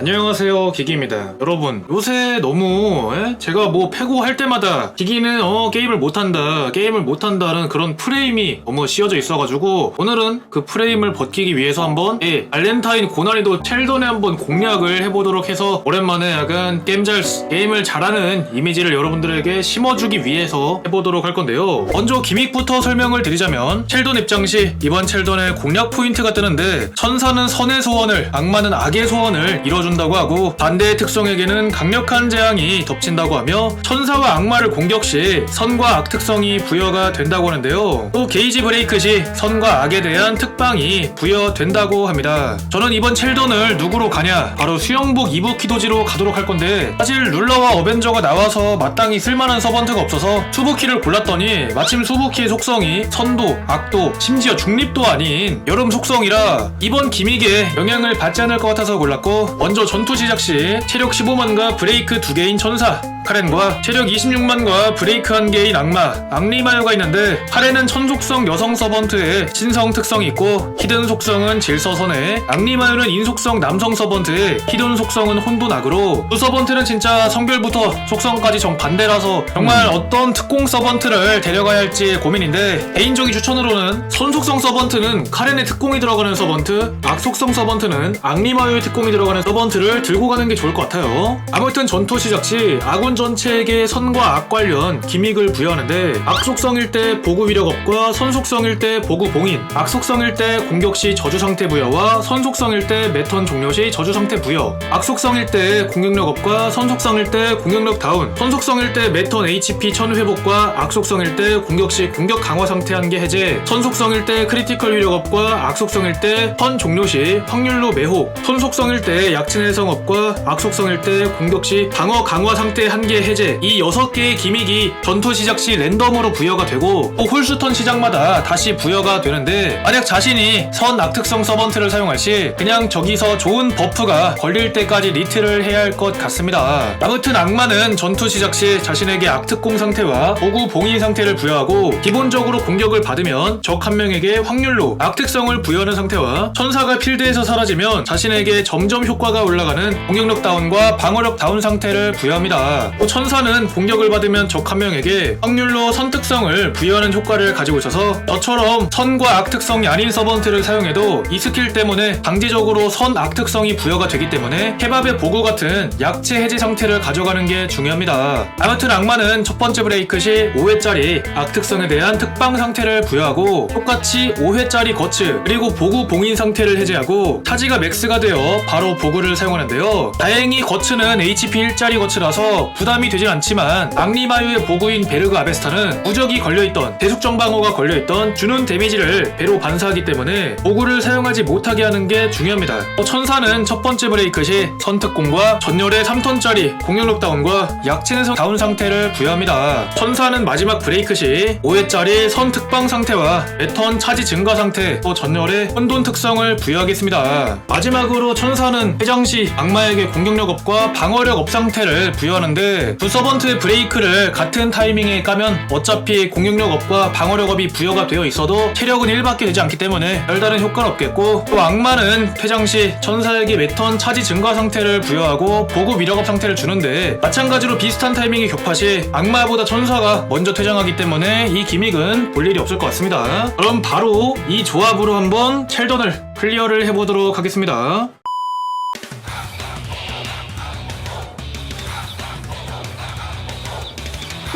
안녕하세요 기기입니다 여러분 요새 너무 에? 제가 뭐 패고 할 때마다 기기는 어 게임을 못한다 게임을 못한다는 그런 프레임이 너무 씌워져 있어가지고 오늘은 그 프레임을 벗기기 위해서 한번 예, 발렌타인 고난이도 첼던에 한번 공략을 해보도록 해서 오랜만에 약간 게임 잘 게임을 잘하는 이미지를 여러분들에게 심어주기 위해서 해보도록 할 건데요 먼저 기믹부터 설명을 드리자면 첼던 입장 시 이번 첼던의 공략 포인트가 뜨는데 천사는 선의 소원을 악마는 악의 소원을 이뤄 준다고 하고 반대의 특성에게는 강력한 재앙이 덮친다고 하며 천사와 악마를 공격 시 선과 악 특성이 부여가 된다고 하는데요. 또 게이지 브레이크 시 선과 악에 대한 특방이 부여된다고 합니다. 저는 이번 첼던을 누구로 가냐? 바로 수영복 이부 키도지로 가도록 할 건데 사실 룰러와 어벤져가 나와서 마땅히 쓸만한 서번트가 없어서 수부키를 골랐더니 마침 수부키의 속성이 선도, 악도, 심지어 중립도 아닌 여름 속성이라 이번 기믹에 영향을 받지 않을 것 같아서 골랐고 먼저 전투 시작 시 체력 15만과 브레이크 2개인 천사 카렌과 체력 26만과 브레이크 1개인 악마 악리마요가 있는데 카렌은 천속성 여성 서번트에 신성 특성이 있고 히든 속성은 질서선에 악리마요는 인속성 남성 서번트에 히든 속성은 혼돈악으로 두 서번트는 진짜 성별부터 속성까지 정반대라서 정말 어떤 특공 서번트를 데려가야 할지 고민인데 개인적인 추천으로는 선속성 서번트는 카렌의 특공이 들어가는 서번트 악속성 서번트는 악리마요의 특공이 들어가는 서번트를 들고 가는 게 좋을 것 같아요. 아무튼 전투 시작 시 아군 전체에게 선과 악 관련 기믹을 부여하는데 악속성일 때 보구 위력업과 선속성일 때 보구 봉인 악속성일 때 공격 시 저주 상태 부여와 선속성일 때 매턴 종료 시 저주 상태 부여 악속성일 때 공격력 업과 선속성일 때 공격력 다운 선속성일 때 매턴 HP 1000 회복과 악속성일 때 공격 시 공격 강화 상태 한개 해제 선속성일 때 크리티컬 위력업과 악속성일 때턴 종료 시 확률로 매혹 선속성일 때 약진 해성업과 악속성일 때 공격 시 방어 강화 상태 한개 해제 이 6개의 기믹이 전투 시작 시 랜덤으로 부여가 되고 또 홀스턴 시작마다 다시 부여가 되는데 만약 자신이 선 악특성 서번트를 사용할 시 그냥 저기서 좋은 버프가 걸릴 때까지 리트를 해야 할 것 같습니다. 아무튼 악마는 전투 시작 시 자신에게 악특공 상태와 보구 봉인 상태를 부여하고 기본적으로 공격을 받으면 적 한 명에게 확률로 악특성을 부여하는 상태와 천사가 필드에서 사라지면 자신에게 점점 효과가 올라가는 공격력 다운과 방어력 다운 상태를 부여합니다. 또 천사는 공격을 받으면 적 한 명에게 확률로 선 특성을 부여하는 효과를 가지고 있어서 저처럼 선과 악 특성이 아닌 서번트를 사용해도 이 스킬 때문에 강제적으로 선 악 특성이 부여가 되기 때문에 케밥의 보고 같은 약체 해제 상태를 가져가는 게 중요합니다. 아무튼 악마는 첫 번째 브레이크 시 5회짜리 악 특성에 대한 특방 상태를 부여하고 똑같이 5회짜리 거츠 그리고 보구 봉인 상태를 해제하고 타지가 맥스가 되어 바로 보구를 사용하는데요. 다행히 거츠는 HP 1짜리 거츠라서 부담이 되진 않지만 악리마유의 보구인 베르그 아베스타는 무적이 걸려있던 대숙정 방어가 걸려있던 주는 데미지를 배로 반사하기 때문에 보구를 사용하지 못하게 하는 게 중요합니다. 또 천사는 첫 번째 브레이크 시 선특공과 전열의 3턴짜리 공격력 다운과 약체내성 다운 상태를 부여합니다. 천사는 마지막 브레이크 시 5회짜리 선특방 상태와 매턴 차지 증가 상태 또 전열의 혼돈 특성을 부여하겠습니다. 마지막으로 천사는 해장 시 악마에게 공격력 업과 방어력 업 상태를 부여하는데 두 서번트의 브레이크를 같은 타이밍에 까면 어차피 공격력 업과 방어력 업이 부여가 되어 있어도 체력은 1밖에 되지 않기 때문에 별다른 효과는 없겠고 또 악마는 퇴장 시 천사에게 매턴 차지 증가 상태를 부여하고 보급 위력업 상태를 주는데 마찬가지로 비슷한 타이밍이 격파 시 악마보다 천사가 먼저 퇴장하기 때문에 이 기믹은 볼 일이 없을 것 같습니다. 그럼 바로 이 조합으로 한번 첼던을 클리어를 해보도록 하겠습니다.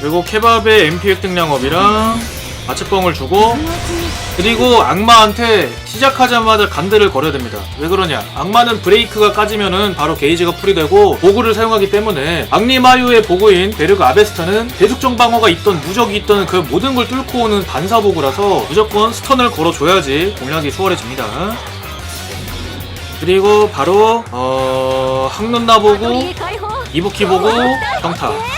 그리고 케밥에 MP 획득량업이랑 마취뻥을 주고 그리고 악마한테 시작하자마자 간대를 걸어야 됩니다. 왜 그러냐? 악마는 브레이크가 까지면은 바로 게이지가 풀이되고 보구를 사용하기 때문에 악리마유의 보구인 베르그 아베스타는 대숙정 방어가 있던 무적이 있던 그 모든 걸 뚫고 오는 반사보구라서 무조건 스턴을 걸어줘야지 공략이 수월해집니다. 그리고 바로 어... 학눈나 보고 이부키 보고 평타.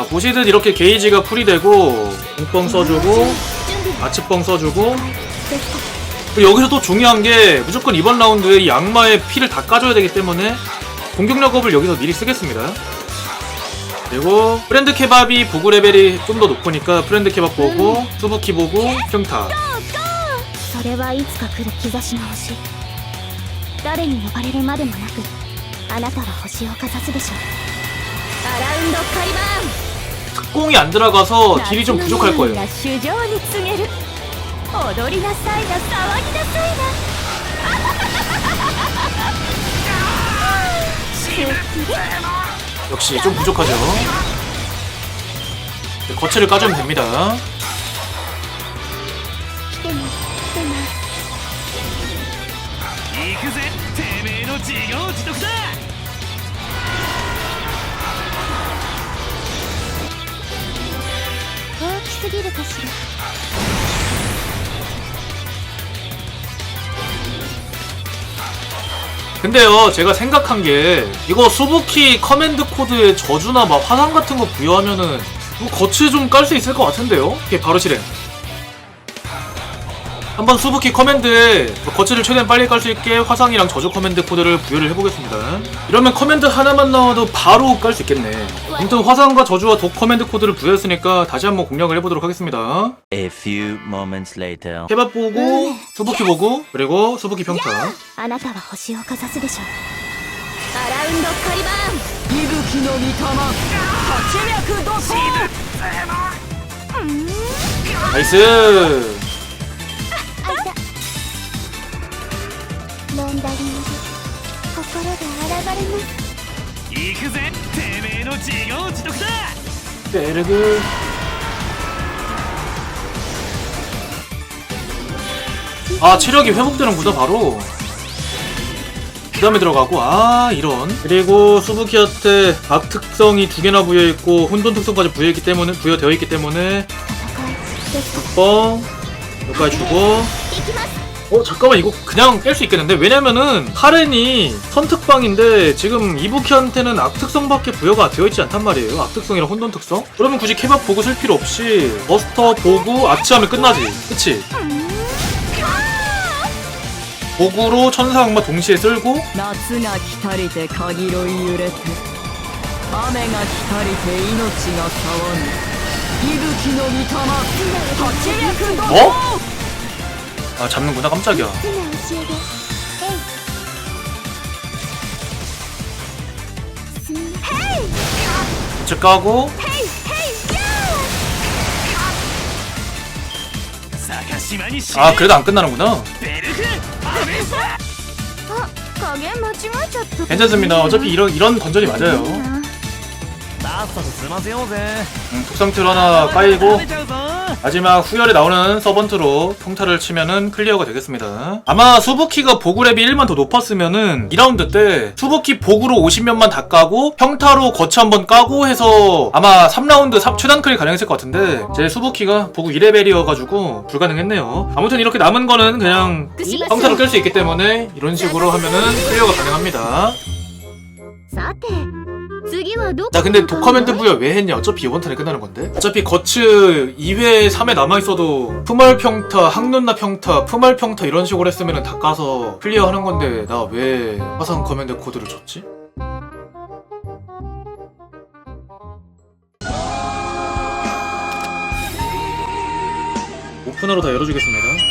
아, 자, 보시듯 이렇게 게이지가 풀이 되고 공뻥 써주고 아치뻥 써주고. 여기서 또 중요한 게 무조건 이번 라운드에 양마의 피를 다 까줘야 되기 때문에 공격력업을 여기서 미리 쓰겠습니다. 그리고 프렌드 케밥이 보그 레벨이 좀 더 높으니까 프렌드 케밥 보고 수부키 보고 평타. 아라운드 카리반! 특공이 안 들어가서 딜이 좀 부족할 거예요. 역시 좀 부족하죠. 거체를 까주면 됩니다. ぎるかしら 근데요 제가 생각한 게 이거 수부키 커맨드 코드에 저주나 막 화상 같은 거 부여하면은 뭐 거치 좀 깔 수 있을 것 같은데요? 이게 바로 실행 한번 수부키 커맨드에 거치를 최대한 빨리 깔 수 있게 화상이랑 저주 커맨드 코드를 부여를 해보겠습니다 이러면 커맨드 하나만 나와도 바로 깔 수 있겠네 아무튼 화상과 저주와 독 커맨드 코드를 부여했으니까 다시 한번 공략을 해보도록 하겠습니다 A few moments later. 케밥 보고 수부키 보고 그리고 수부키 평타 あなたは星をかざすでしょうアラウンドカリバーン息吹の御霊八脈怒涛 나이스 ロンダリング心が洗われます行くぜてめえの自業自得だ 베르그 아 체력이 회복되는구나 바로 그 다음에 들어가고 아 이런 그리고 수부키한테 악 특성이 두 개나 부여있고 혼돈 특성까지 부여있기 때문에 부여되어 있기 때문에 戦いですか 뻥 여기까지 주고 行きます 어 잠깐만 이거 그냥 깰 수 있겠는데? 왜냐면은 카렌이 선특방인데 지금 이부키한테는 악특성밖에 부여가 되어있지 않단 말이에요. 악특성이랑 혼돈특성? 그러면 굳이 케밥 보고 쓸 필요 없이 버스터 보고 아치하면 끝나지. 그치? 보고로 천사 악마 동시에 쓸고 어? 아 잡는구나. 깜짝이야. 이제 까고 아 그래도 안 끝나는구나. 괜찮습니다. 어차피 이런 이런 건전이 맞아요. 음, 독상틀 하나 까이고. 마지막 후열에 나오는 서번트로 평타를 치면은 클리어가 되겠습니다. 아마 수부키가 보그랩이 1만 더 높았으면은 2라운드 때 수부키 보그로 50면만 다 까고 평타로 거치 한번 까고 해서 아마 3라운드 삽 최단 클이 가능했을 것 같은데 제 수부키가 보그 2레벨이어가지고 불가능했네요. 아무튼 이렇게 남은 거는 그냥 평타로 깰 수 있기 때문에 이런 식으로 하면은 클리어가 가능합니다. さて次はどこ 나 근데 도커멘트 부여 왜 했냐? 어차피 이번 턴에 끝나는 건데. 어차피 거츠 2회, 3회 남아있어도 푸말 평타, 항눈나 평타, 푸말 평타 이런 식으로 했으면 다 까서 클리어 하는 건데 나 왜 화상 커맨드 코드를 줬지? 오픈으로 다 열어주겠습니다.